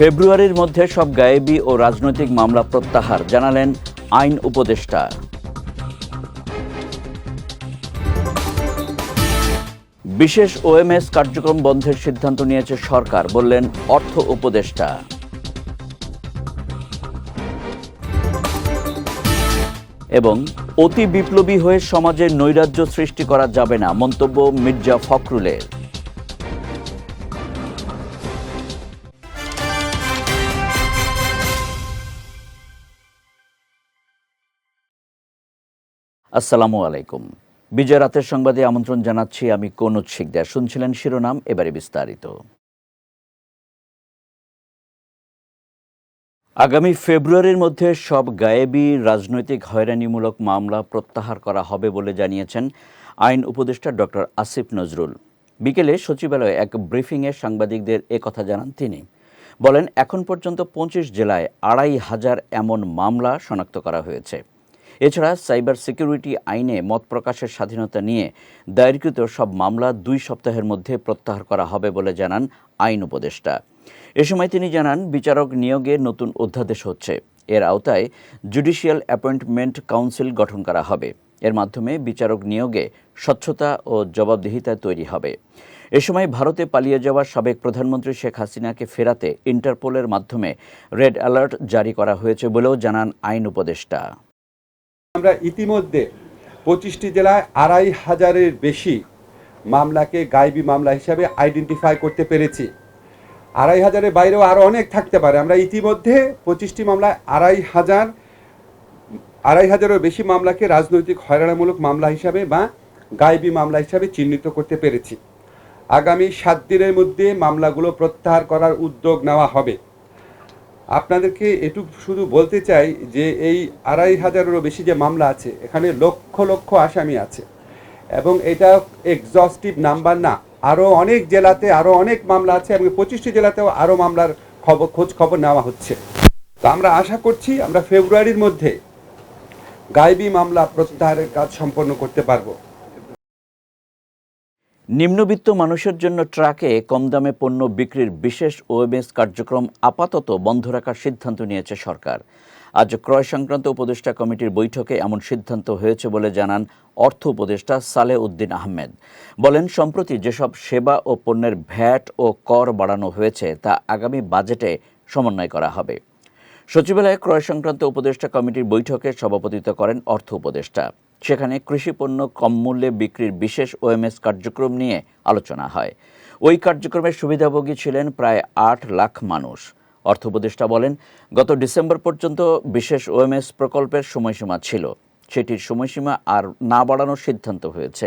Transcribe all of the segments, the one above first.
ফেব্রুয়ারির মধ্যে সব গায়েবী ও রাজনৈতিক মামলা প্রত্যাহার, জানালেন আইন উপদেষ্টা। বিশেষ ওএমএস কার্যক্রম বন্ধের সিদ্ধান্ত নিয়েছে সরকার, বললেন অর্থ উপদেষ্টা। এবং অতি বিপ্লবী হয়ে সমাজে নৈরাজ্য সৃষ্টি করা যাবে না, মন্তব্য মির্জা ফখরুলের। আসসালামু আলাইকুম। বিজয় রাতের সংবাদে আমন্ত্রণ জানাচ্ছি আমি কনুজ শিকদার। শুনছিলেন শিরোনাম, এবারে বিস্তারিত। আগামী ফেব্রুয়ারির মধ্যে সব গায়েবী রাজনৈতিক হয়রানিমূলক মামলা প্রত্যাহার করা হবে বলে জানিয়েছেন আইন উপদেষ্টা ডক্টর আসিফ নজরুল। বিকেলে সচিবালয়ে এক ব্রিফিংয়ে সাংবাদিকদের কথা জানান তিনি। বলেন, এখন পর্যন্ত পঁচিশ জেলায় আড়াই হাজার এমন মামলা শনাক্ত করা হয়েছে। এছাড়া সাইবার সিকিউরিটি আইনে মত প্রকাশের স্বাধীনতা নিয়ে দায়েরকৃত সব মামলা দুই সপ্তাহের মধ্যে প্রত্যাহার করা হবে বলে জানান আইন উপদেষ্টা। এ সময় তিনি জানান, বিচারক নিয়োগে নতুন অধ্যাদেশ হচ্ছে। এর আওতায় জুডিশিয়াল অ্যাপয়েন্টমেন্ট কাউন্সিল গঠন করা হবে। এর মাধ্যমে বিচারক নিয়োগে স্বচ্ছতা ও জবাবদিহিতা তৈরি হবে। এ সময় ভারতে পালিয়ে যাওয়া সাবেক প্রধানমন্ত্রী শেখ হাসিনাকে ফেরাতে ইন্টারপোলের মাধ্যমে রেড অ্যালার্ট জারি করা হয়েছে বলেও জানান আইন উপদেষ্টা। আমরা ইতিমধ্যে পঁচিশটি জেলায় আড়াই হাজারের বেশি মামলাকে গায়েবী মামলা হিসাবে আইডেন্টিফাই করতে পেরেছি। আড়াই হাজারের বাইরেও আরও অনেক থাকতে পারে। আমরা ইতিমধ্যে পঁচিশটি মামলায় আড়াই হাজার, আড়াই হাজারেরও বেশি মামলাকে রাজনৈতিক হয়রানামূলক মামলা হিসাবে বা গায়েবী মামলা হিসাবে চিহ্নিত করতে পেরেছি। আগামী সাত দিনের মধ্যে মামলাগুলো প্রত্যাহার করার উদ্যোগ নেওয়া হবে। আপনাদেরকে এটুকু শুধু বলতে চাই যে এই আড়াই হাজারেরও বেশি যে মামলা আছে, এখানে লক্ষ লক্ষ আসামি আছে। এবং এটা এক্সস্টিভ নাম্বার না। আরও অনেক জেলাতে আরও অনেক মামলা আছে এবং পঁচিশটি জেলাতেও আরও মামলার খবর খোঁজ খবর নেওয়া হচ্ছে। তো আমরা আশা করছি আমরা ফেব্রুয়ারির মধ্যে গায়েবী মামলা প্রত্যাহারের কাজ সম্পন্ন করতে পারব। নিম্নবিত্ত মানুষের জন্য ট্রাকে কম দামে পণ্য বিক্রির বিশেষ ওএমএস কার্যক্রম আপাতত বন্ধ রাখার সিদ্ধান্ত নিয়েছে সরকার। আজ ক্রয় সংক্রান্ত উপদেষ্টা কমিটির বৈঠকে এমন সিদ্ধান্ত হয়েছে বলে জানান অর্থ উপদেষ্টা সালেহ উদ্দিন আহমেদ। বলেন, সম্প্রতি যেসব সেবা ও পণ্যের ভ্যাট ও কর বাড়ানো হয়েছে, তা আগামী বাজেটে সমন্বয় করা হবে। সচিবালয়ে ক্রয় সংক্রান্ত উপদেষ্টা কমিটির বৈঠকে সভাপতিত্ব করেন অর্থ উপদেষ্টা। সেখানে কৃষি পণ্য কম মূল্যে বিক্রির বিশেষ ওএমএস কার্যক্রম নিয়ে আলোচনা হয়। ওই কার্যক্রমের সুবিধাভোগী ছিলেন প্রায় আট লাখ মানুষ। অর্থ উপদেষ্টা বলেন, গত ডিসেম্বর পর্যন্ত বিশেষ ওএমএস প্রকল্পের সময়সীমা ছিল। সেটির সময়সীমা আর না বাড়ানোর সিদ্ধান্ত হয়েছে।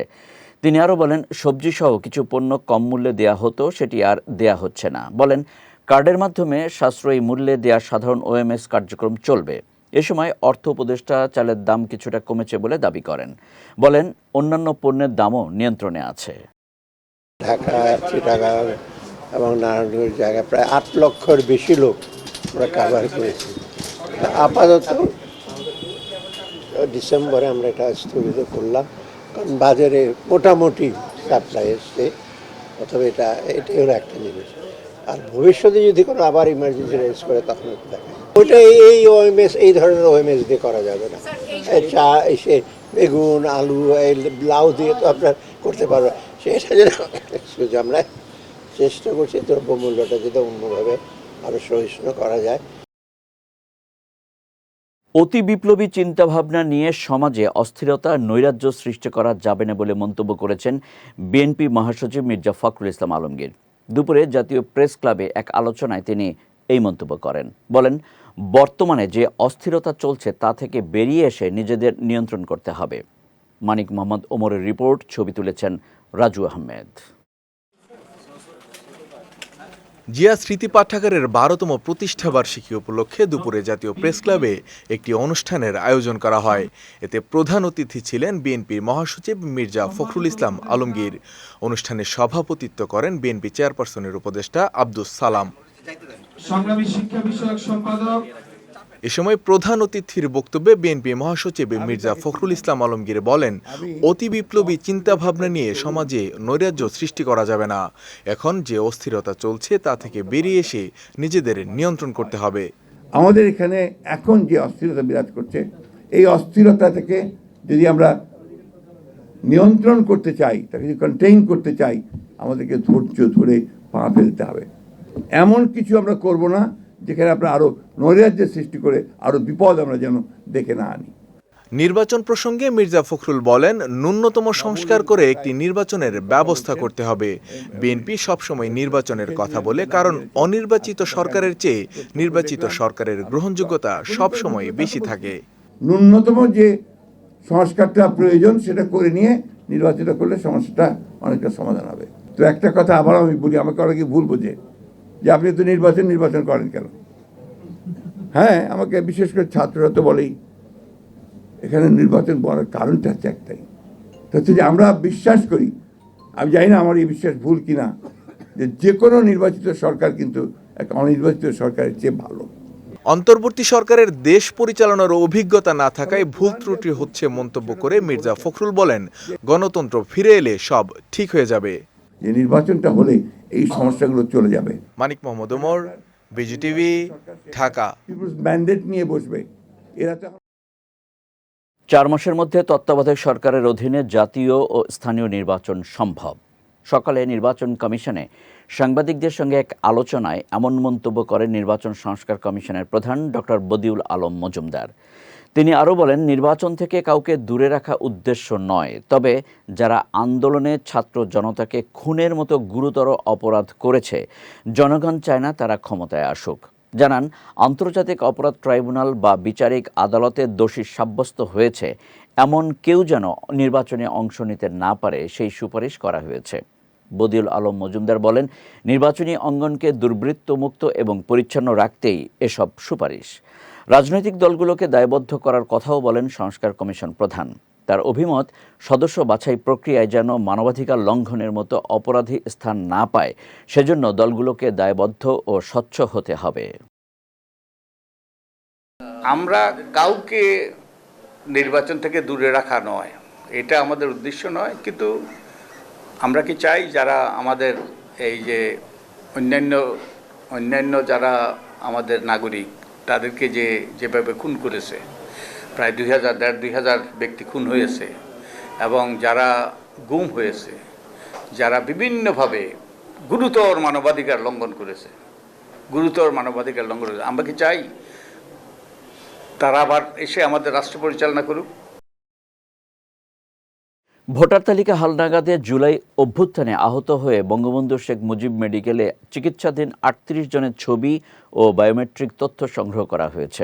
তিনি আরও বলেন সবজি সহ কিছু পণ্য কম মূল্যে দেয়া হতো, সেটি আর দেয়া হচ্ছে না। বলেন, কার্ডের মাধ্যমে সাশ্রয়ী মূল্যে দেয়া সাধারণ ওএমএস কার্যক্রম চলবে। এ সময় অর্থ উপদেষ্টা চালের দাম কিছুটা কমেছে বলে দাবি করেন। বলেন, অন্যান্য পণ্যের দামও নিয়ন্ত্রণে আছে। ঢাকা, চিটাগাং এবং নারায়ণগঞ্জ জায়গায় প্রায় আট লক্ষর বেশি লোক আমরা কাভার করেছি। আপাতত ডিসেম্বরে আমরা এটা স্থগিত করলাম, কারণ বাজারে মোটামুটি সাপ্লাই এসছে, অথবা এটা এটাই হলো একটা জিনিস। আর ভবিষ্যতে যদি কোনো আবার ইমার্জেন্সি রেজ করে, তখন দেখা। ওইটা এই- ওএমএস এই ধরনের ওএমএস দিয়ে করা যাবে না। চা এসে বেগুন আলু এই লাউ দিয়ে তো আপনার করতে পারবে সেটা যেন আমরা চেষ্টা করছি দ্রব্যমূল্যটা যাতে অন্যভাবে আরও সহিষ্ণু করা যায়। অতি বিপ্লবী চিন্তাভাবনা নিয়ে সমাজে অস্থিরতা নৈরাজ্য সৃষ্টি করা যাবে না বলে মন্তব্য করেছেন বিএনপি মহাসচিব মির্জা ফখরুল ইসলাম আলমগীর। দুপুরে জাতীয় প্রেস ক্লাবে এক আলোচনায় তিনি এই মন্তব্য করেন। বলেন বর্তমানে যে অস্থিরতা চলছে তা থেকে বেরিয়ে এসে নিজেদের নিয়ন্ত্রণ করতে হবে। মানিক মোহাম্মদ ওমরের রিপোর্ট, ছবি তুলেছেন রাজু আহমেদ। জিয়া স্মৃতি পাঠাগারের বারোতম প্রতিষ্ঠা বার্ষিকী উপলক্ষে দুপুরে জাতীয় প্রেস ক্লাবে একটি অনুষ্ঠানের আয়োজন করা হয়। এতে প্রধান অতিথি ছিলেন বিএনপির মহাসচিব মির্জা ফখরুল ইসলাম আলমগীর। অনুষ্ঠানে সভাপতিত্ব করেন বিএনপি চেয়ারপারসনের উপদেষ্টা আব্দুস সালাম। সংগ্রামী শিক্ষা বিষয়ক সম্পাদক। এ সময় প্রধান অতিথির বক্তব্যে বিএনপি মহাসচিব মির্জা ফখরুল ইসলাম আলমগীর বলেন অতি বিপ্লবী চিন্তাভাবনা নিয়ে সমাজে নৈরাজ্য সৃষ্টি করা যাবে না। এখন যে অস্থিরতা চলছে তা থেকে বেরিয়ে এসে নিজেদের নিয়ন্ত্রণ করতে হবে। আমাদের এখানে এখন যে অস্থিরতা বিরাজ করছে এই অস্থিরতা থেকে যদি আমরা নিয়ন্ত্রণ করতে চাই তাকে যদি কন্টেইন করতে চাই আমাদেরকে ধৈর্য ধরে পা ফেলতে হবে। এমন কিছু আমরা করব না যেখানে আমরা আরও নৈরাজ্যের সৃষ্টি করে আরও বিপদ আমরা যেন দেখে না আনি। নির্বাচন প্রসঙ্গে মির্জা ফখরুল বলেন ন্যূনতম সংস্কার করে একটি নির্বাচনের ব্যবস্থা করতে হবে। বিএনপি সবসময় নির্বাচনের কথা বলে কারণ অনির্বাচিত সরকারের চেয়ে নির্বাচিত সরকারের গ্রহণযোগ্যতা সবসময় বেশি থাকে। ন্যূনতম যে সংস্কারটা প্রয়োজন সেটা করে নিয়ে নির্বাচিত করলে সমস্যাটা অনেকটা সমাধান হবে। তো একটা কথা আবার আমি বলি আমাকে অনেকে ভুল বোঝে। যে আপনি তো নির্বাচন নির্বাচন করেন কেন? হ্যাঁ আমাকে বিশেষ করে ছাত্ররা তো বলেই এখানে নির্বাচন করার কারণটা হচ্ছে একটাই। হচ্ছে যে আমরা বিশ্বাস করি আমি জানি না আমার এই বিশ্বাস ভুল কিনা যে যে কোনো নির্বাচিত সরকার কিন্তু একটা অনির্বাচিত সরকারের চেয়ে ভালো। অন্তর্বর্তী সরকারের দেশ পরিচালনার অভিজ্ঞতা না থাকায় ভুল ত্রুটি হচ্ছে মন্তব্য করে মির্জা ফখরুল বলেন গণতন্ত্র ফিরে এলে সব ঠিক হয়ে যাবে। যে নির্বাচনটা হলে এই সমস্যাগুলো চলে যাবে। Manik Mohammad Omar BGTV Dhaka. People's mandate নিয়ে বসবে। এরা তো চার মাসের মধ্যে তত্ত্বাবধায়ক সরকারের অধীনে জাতীয় ও স্থানীয় নির্বাচন সম্ভব। সকালে নির্বাচন কমিশনে সাংবাদিকদের সঙ্গে এক আলোচনায় এমন মন্তব্য করেন নির্বাচন সংস্কার কমিশনের প্রধান ডক্টর বদিউল আলম মজুমদার। তিনি আরও বলেন, নির্বাচন থেকে কাউকে দূরে রাখা উদ্দেশ্য নয়, তবে যারা আন্দোলনে ছাত্র জনতাকে খুনের মতো গুরুতর অপরাধ করেছে, জনগণ চায় না তারা ক্ষমতায় আসুক। জানান, আন্তর্জাতিক অপরাধ ট্রাইব্যুনাল বা বিচারিক আদালতে দোষী সাব্যস্ত হয়েছে, এমন কেউ যেন নির্বাচনে অংশ নিতে না পারে সেই সুপারিশ করা হয়েছে। বদিউল আলম মজুমদার বলেন, নির্বাচনী অঙ্গনকে দুর্বৃত্তমুক্ত এবং পরিচ্ছন্ন রাখতেই এসব সুপারিশ। রাজনৈতিক দলগুলোকে দায়বদ্ধ করার কথাও বলেন সংস্কার কমিশন প্রধান। তার অভিমত, সদস্য বাছাই প্রক্রিয়ায় যেন মানবাধিকার লঙ্ঘনের মতো অপরাধী স্থান না পায়, সেজন্য দলগুলোকে দায়বদ্ধ ও স্বচ্ছ হতে হবে। আমরা কাউকে নির্বাচন থেকে দূরে রাখা নয়, এটা আমাদের উদ্দেশ্য নয়, কিন্তু আমরা কি চাই যারা আমাদের এই যে অন্যান্য অন্যান্য যারা আমাদের নাগরিক তাদেরকে যে যেভাবে খুন করেছে, প্রায় দুই হাজার, দেড় দুই হাজার ব্যক্তি খুন হয়েছে এবং যারা গুম হয়েছে, যারা বিভিন্নভাবে গুরুতর মানবাধিকার লঙ্ঘন করেছে, গুরুতর মানবাধিকার লঙ্ঘন করেছে, আমরা কি চাই তারা আবার এসে আমাদের রাষ্ট্র পরিচালনা করুক? ভোটার তালিকা হালনাগাদে জুলাই অভ্যুত্থানে আহত হয়ে বঙ্গবন্ধু শেখ মুজিব মেডিকেলে চিকিৎসাধীন আটত্রিশ জনের ছবি ও বায়োমেট্রিক তথ্য সংগ্রহ করা হয়েছে।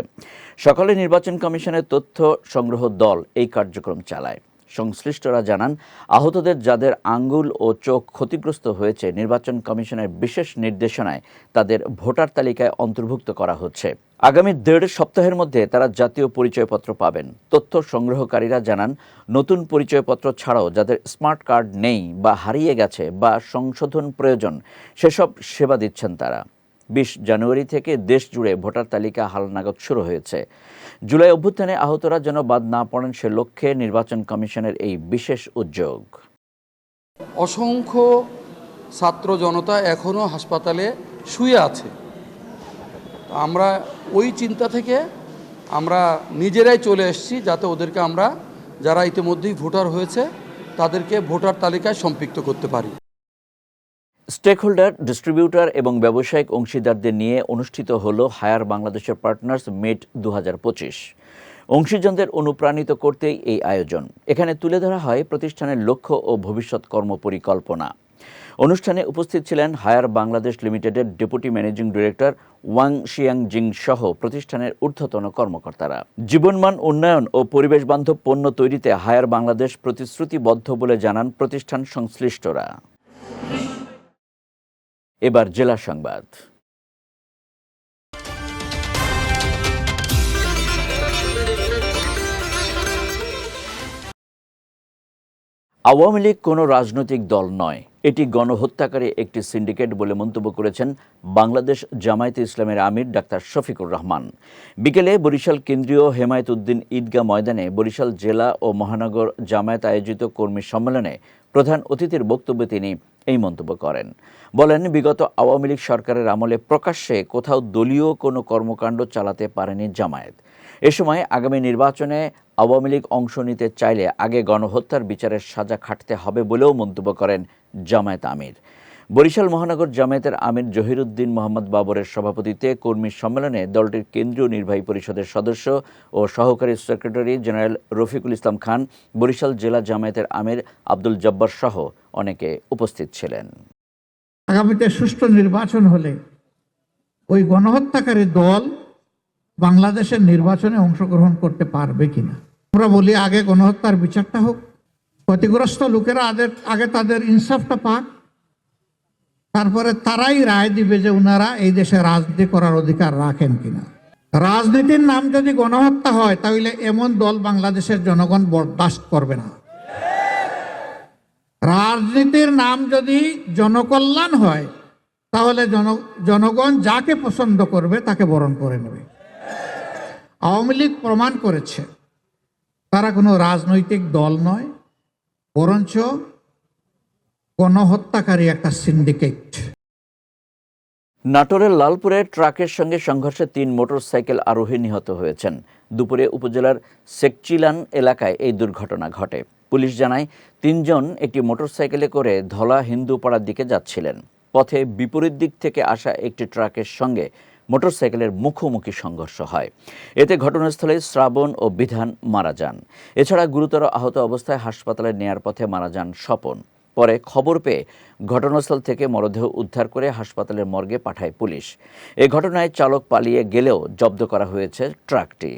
সকালে নির্বাচন কমিশনের তথ্য সংগ্রহ দল এই কার্যক্রম চালায়। সংশ্লিষ্টরা জানান, আহতদের যাদের আঙ্গুল ও চোখ ক্ষতিগ্রস্ত হয়েছে, নির্বাচন কমিশনের বিশেষ নির্দেশনায় তাদের ভোটার তালিকায় অন্তর্ভুক্ত করা হচ্ছে। আগামী দেড় সপ্তাহের মধ্যে তারা জাতীয় পরিচয়পত্র পাবেন। তথ্য সংগ্রহকারীরা জানান, নতুন পরিচয়পত্র ছাড়াও যাদের স্মার্ট কার্ড নেই বা হারিয়ে গেছে বা সংশোধন প্রয়োজন, সেসব সেবা দিচ্ছেন তারা। বিশ জানুয়ারি থেকে দেশ জুড়ে ভোটার তালিকা হালনাগদ শুরু হয়েছে। জুলাই অভ্যুত্থানে আহতরা যেন বাদ না পড়েন সে লক্ষ্যে নির্বাচন কমিশনের এই বিশেষ উদ্যোগ। অসংখ্য ছাত্র জনতা এখনও হাসপাতালে শুয়ে আছে। আমরা ওই চিন্তা থেকে আমরা নিজেরাই চলে এসেছি যাতে ওদেরকে আমরা, যারা ইতিমধ্যেই ভোটার হয়েছে, তাদেরকে ভোটার তালিকায় সম্পৃক্ত করতে পারি। স্টেক হোল্ডার ডিস্ট্রিবিউটর এবং ব্যবসায়িক অংশীদারদের নিয়ে অনুষ্ঠিত হল হায়ার বাংলাদেশের পার্টনার্স মিট দু অংশীজনদের অনুপ্রাণিত করতেই এই আয়োজন। এখানে তুলে ধরা হয় প্রতিষ্ঠানের লক্ষ্য ও ভবিষ্যৎ কর্মপরিকল্পনা। অনুষ্ঠানে উপস্থিত ছিলেন হায়ার বাংলাদেশ লিমিটেডের deputy managing director Wang Xiang Jing সহ প্রতিষ্ঠানের ঊর্ধ্বতন কর্মকর্তারা। জীবনমান উন্নয়ন ও পরিবেশ বান্ধব পণ্য তৈরিতে হায়ার বাংলাদেশ প্রতিশ্রুতিবদ্ধ বলে জানান প্রতিষ্ঠান সংশ্লিষ্টরা। এবার জেলা সংবাদ। আওয়ামী লীগ কোনো রাজনৈতিক দল নয়। এটি গণহত্যাকারী একটি সিন্ডিকেট বলে মন্তব্য করেছেন বাংলাদেশ জামায়াতে ইসলামের আমির ডাক্তার শফিকুর রহমান। বিকেলে বরিশাল কেন্দ্রীয় হেমায়েত উদ্দিন ঈদগাহ ময়দানে বরিশাল জেলা ও মহানগর জামায়াত আয়োজিত কর্মী সম্মেলনে প্রধান অতিথির বক্তব্যে তিনি এই মন্তব্য করেন। বলেন, বিগত আওয়ামী লীগ সরকারের আমলে প্রকাশ্যে কোথাও দলীয় কোনো কর্মকাণ্ড চালাতে পারেনি জামায়াত। এ সময় আগামী নির্বাচনে আওয়ামী লীগ অংশ নিতে চাইলে আগে গণহত্যার বিচারের সাজা খাটতে হবে বলেও মন্তব্য করেন জামায়াত আমির। বরিশাল মহানগর জামায়াতের আমির জহিরুদ্দিন মোহাম্মদ বাবরের সভাপতিত্বে কর্মী সম্মেলনে দলটির কেন্দ্রীয় নির্বাহী পরিষদের সদস্য ও সহকারী সেক্রেটারি জেনারেল রফিকুল ইসলাম খান, বরিশাল জেলা জামায়াতের আমির আব্দুল জব্বার সহ অনেকে উপস্থিত ছিলেন। আগামীতে সুষ্ঠু নির্বাচন হলে ওই গণহত্যাকারী দল বাংলাদেশের নির্বাচনে অংশগ্রহণ করতে পারবে কিনা? আমরা বলি আগে গণহত্যার বিচারটা হোক ক্ষতিগ্রস্ত লোকেরা আদের, আগে তাদের ইনসাফটা পাক, তারপরে তারাই রায় দিবে যে ওনারা এই দেশে রাজনীতি করার অধিকার রাখেন কিনা। রাজনীতির নাম যদি গণহত্যা হয়, তাহলে এমন দল বাংলাদেশের জনগণ বরদাস্ত করবে না। রাজনীতির নাম যদি জনকল্যাণ হয়, তাহলে জন, জনগণ যাকে পছন্দ করবে তাকে বরণ করে নেবে। আওয়ামী লীগ প্রমাণ করেছে, তারা কোনো রাজনৈতিক দল নয়। বরঞ্চ গণহত্যাকারী একটা সিন্ডিকেট নাটোরের লালপুরে ট্রাকের সঙ্গে সংঘর্ষে তিন মোটরসাইকেল আরোহী নিহত হয়েছেন। দুপুরে উপজেলার সেকচিলান এলাকায় এই দুর্ঘটনা ঘটে। পুলিশ জানায়, তিনজন একটি মোটরসাইকেলে করে ধলা হিন্দুপাড়ার দিকে যাচ্ছিলেন। পথে বিপরীত দিক থেকে আসা একটি ট্রাকের সঙ্গে মোটরসাইকেলের মুখোমুখি সংঘর্ষ হয়। এতে ঘটনাস্থলে শ্রাবণ ও বিধান মারা যান। এছাড়া গুরুতর আহত অবস্থায় হাসপাতালে নেয়ার পথে মারা যান স্বপন। পরে খবর পেয়ে ঘটনাস্থল থেকে মরদেহ উদ্ধার করে হাসপাতালের মর্গে পাঠায় পুলিশ। এ ঘটনায় চালক পালিয়ে গেলেও জব্দ করা হয়েছে ট্রাকটি।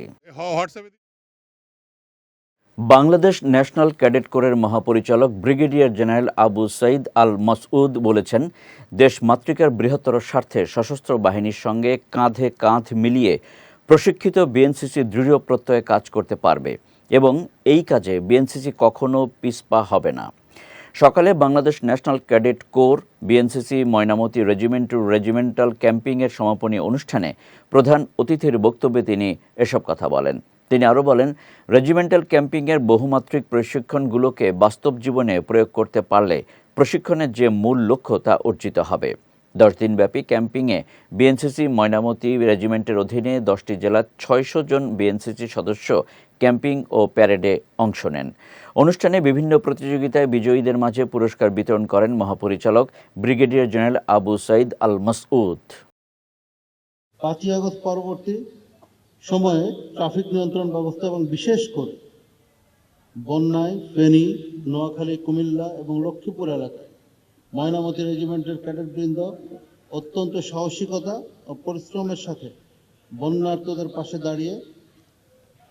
বাংলাদেশ ন্যাশনাল ক্যাডেট কোরের মহাপরিচালক ব্রিগেডিয়ার জেনারেল আবু সঈদ আল মাসউদ বলেছেন, দেশ মাতৃকার বৃহত্তর স্বার্থে সশস্ত্র বাহিনীর সঙ্গে কাঁধে কাঁধ মিলিয়ে প্রশিক্ষিত বিএনসিসি দৃঢ় প্রত্যয়ে কাজ করতে পারবে এবং এই কাজে বিএনসিসি কখনো পিছপা হবে না। সকালে Bangladesh national cadet corps BNCC Mainamati regiment two regimental ক্যাম্পিংয়ের সমাপনী অনুষ্ঠানে প্রধান অতিথির বক্তব্যে তিনি এসব কথা বলেন। তিনি আরও বলেন রেজিমেন্টাল ক্যাম্পিংয়ের বহুমাত্রিক প্রশিক্ষণগুলোকে বাস্তব জীবনে প্রয়োগ করতে পারলে প্রশিক্ষণের যে মূল লক্ষ্য তা অর্জিত হবে। দশ দিনব্যাপী ক্যাম্পিংয়ে বিএনসিসি ময়নামতি রেজিমেন্টের অধীনে দশটি জেলার ছয়শো জন বিএনসিসি সদস্য ক্যাম্পিং ও প্যারেডে অংশ নেন। অনুষ্ঠানে বিভিন্ন প্রতিযোগিতায় বিজয়ীদের মাঝে পুরস্কার বিতরণ করেন মহাপরিচালক ব্রিগেডিয়ার জেনারেল আবু সাইদ আল মাসউদ পাঁচই পরবর্তী সময়ে ট্রাফিক নিয়ন্ত্রণ ব্যবস্থা এবং বিশেষ করে বন্যায়, ফেনী, নোয়াখালী, কুমিল্লা এবং লক্ষ্মীপুর এলাকায় ময়নামতি রেজিমেন্টের ক্যাডেটবৃন্দ অত্যন্ত সাহসিকতা ও পরিশ্রমের সাথে বন্যার্থদের পাশে দাঁড়িয়ে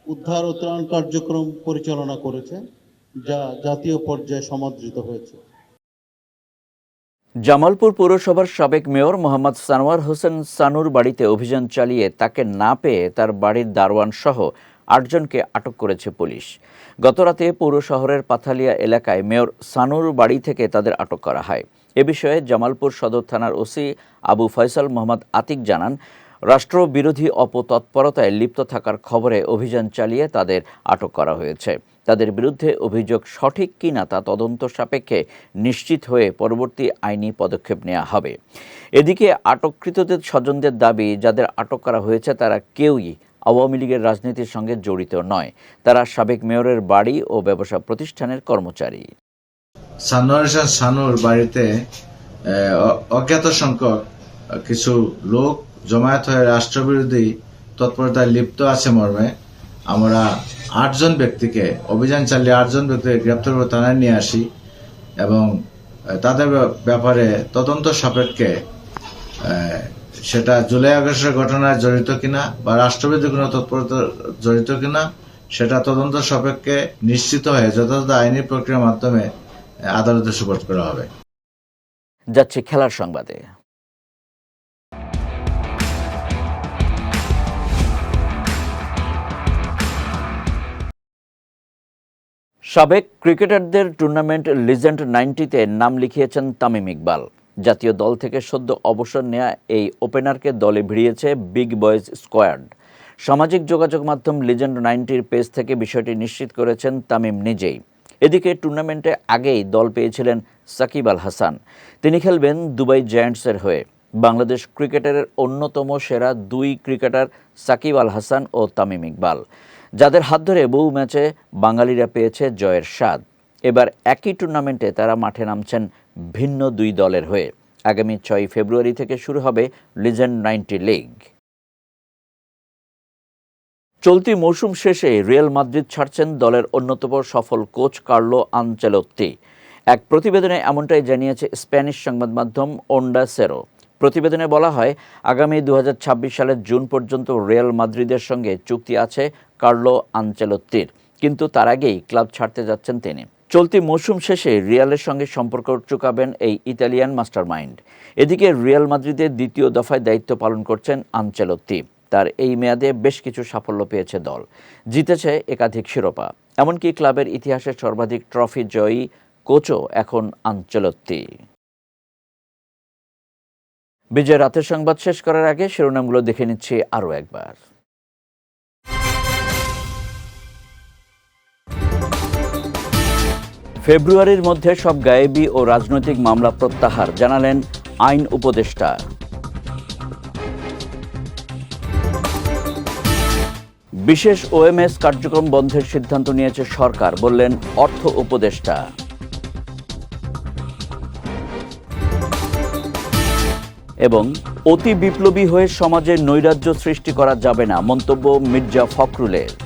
উদ্ধার ও ত্রাণ কার্যক্রম পরিচালনা করেছে যা জাতীয় পর্যায়ে সমাদৃত হয়েছে। জামালপুর পৌরসভার সাবেক মেয়র মোহাম্মদ সানোয়ার হোসেন সানুর বাড়িতে অভিযান চালিয়ে তাকে না পেয়ে তার বাড়ির দারোয়ান সহ আটজনকে আটক করেছে পুলিশ। গতরাতে পৌর শহরের পাথালিয়া এলাকায় মেয়র সানুর বাড়ি থেকে তাদের আটক করা হয়। এ বিষয়ে জামালপুর সদর থানার ওসি আবু ফয়সাল মোহাম্মদ আতিক জানান রাষ্ট্রবিরোধী অপতৎপরতায় লিপ্ত থাকার খবরে অভিযান চালিয়ে তাদের আটক করা হয়েছে। তাদের বিরুদ্ধে অভিযোগ সঠিক কিনা তা তদন্ত সাপেক্ষে নিশ্চিত হয়ে পরবর্তী আইনি পদক্ষেপ নেওয়া হবে। এদিকে আটককৃতদের স্বজনদের দাবি, যাদের আটক করা হয়েছে তারা কেউই আওয়ামী লীগের রাজনীতির সঙ্গে জড়িত নয়। তারা সাবেক মেয়রের বাড়ি ও ব্যবসা প্রতিষ্ঠানের কর্মচারী। সানুর বাড়িতে অজ্ঞাত সংখ্যক কিছু লোক জমায়েত হয়ে রাষ্ট্রবিরোধী তৎপরতায় লিপ্ত আছে মর্মে, আমরা আটজন ব্যক্তিকে, অভিযান চালিয়ে আটজন ব্যক্তিকে গ্রেপ্তার করে থানায় নিয়ে আসি এবং তাদের ব্যাপ- ব্যাপারে তদন্ত সাপেক্ষে সেটা জুলাই আগস্টের ঘটনায় জড়িত কিনা বা রাষ্ট্রবিরোধী কোনো তৎপরতা জড়িত কিনা, সেটা তদন্ত সাপেক্ষে নিশ্চিত হয়ে যথাযথ আইনি প্রক্রিয়ার মাধ্যমে আদালতে সুপারিশ করা হবে। যাচ্ছে খেলার সংবাদে। সাবেক ক্রিকেটারদের টুর্নামেন্ট লিজেন্ড নাইনটিতে নাম লিখিয়েছেন তামিম ইকবাল। জাতীয় দল থেকে সদ্য অবসর নেওয়া এই ওপেনারকে দলে ভিড়িয়েছে বিগ বয়েজ স্কোয়াড। সামাজিক যোগাযোগ মাধ্যম লিজেন্ড নাইনটির পেজ থেকে বিষয়টি নিশ্চিত করেছেন তামিম নিজেই। এদিকে টুর্নামেন্টে আগেই দল পেয়েছিলেন সাকিব আল হাসান। তিনি খেলবেন দুবাই জায়ান্টসের হয়ে। বাংলাদেশ ক্রিকেটারের অন্যতম সেরা দুই ক্রিকেটার সাকিব আল হাসান ও তামিম ইকবাল। যাদের হাত ধরে বহু ম্যাচে বাঙালিরা পেয়েছে জয়ের স্বাদ। এবার একই টুর্নামেন্টে তারা মাঠে নামছেন ভিন্ন দুই দলের হয়ে। আগামী ছয় ফেব্রুয়ারি থেকে শুরু হবে লিজেন্ড নাইনটি লিগ চলতি মৌসুম শেষে রিয়াল মাদ্রিদ ছাড়ছেন দলের অন্যতম সফল কোচ কার্লো আনচেলোত্তি। এক প্রতিবেদনে এমনটাই জানিয়েছে স্প্যানিশ সংবাদ মাধ্যম ওন্ডা সেরো। প্রতিবেদনে বলা হয়, আগামী দু হাজার ছাব্বিশ সালের জুন পর্যন্ত রিয়াল মাদ্রিদের সঙ্গে চুক্তি আছে কার্লো আনচেলোত্তির, কিন্তু তার আগেই ক্লাব ছাড়তে যাচ্ছেন তিনি। চলতি মৌসুম শেষে রিয়ালের সঙ্গে সম্পর্ক চুকাবেন এই ইতালিয়ান মাস্টারমাইন্ড। এদিকে রিয়াল মাদ্রিদের দ্বিতীয় দফায় দায়িত্ব পালন করছেন আনচেলোত্তি। তার এই মেয়াদে বেশ কিছু সাফল্য পেয়েছে দল। জিতেছে একাধিক শিরোপা। এমনকি ক্লাবের ইতিহাসে সর্বাধিক ট্রফি জয়ী কোচও এখন আঞ্চলত্তি বিজয় রাতের সংবাদ শেষ করার আগে শিরোনামগুলো দেখে নিচ্ছি আরও একবার। ফেব্রুয়ারির মধ্যে সব গায়েবী ও রাজনৈতিক মামলা প্রত্যাহার, জানালেন আইন উপদেষ্টা। বিশেষ ওএমএস কার্যক্রম বন্ধের সিদ্ধান্ত নিয়েছে সরকার, বললেন অর্থ উপদেষ্টা। এবং অতি বিপ্লবী হয়ে সমাজে নৈরাজ্য সৃষ্টি করা যাবে না মন্তব্য মির্জা ফখরুলের।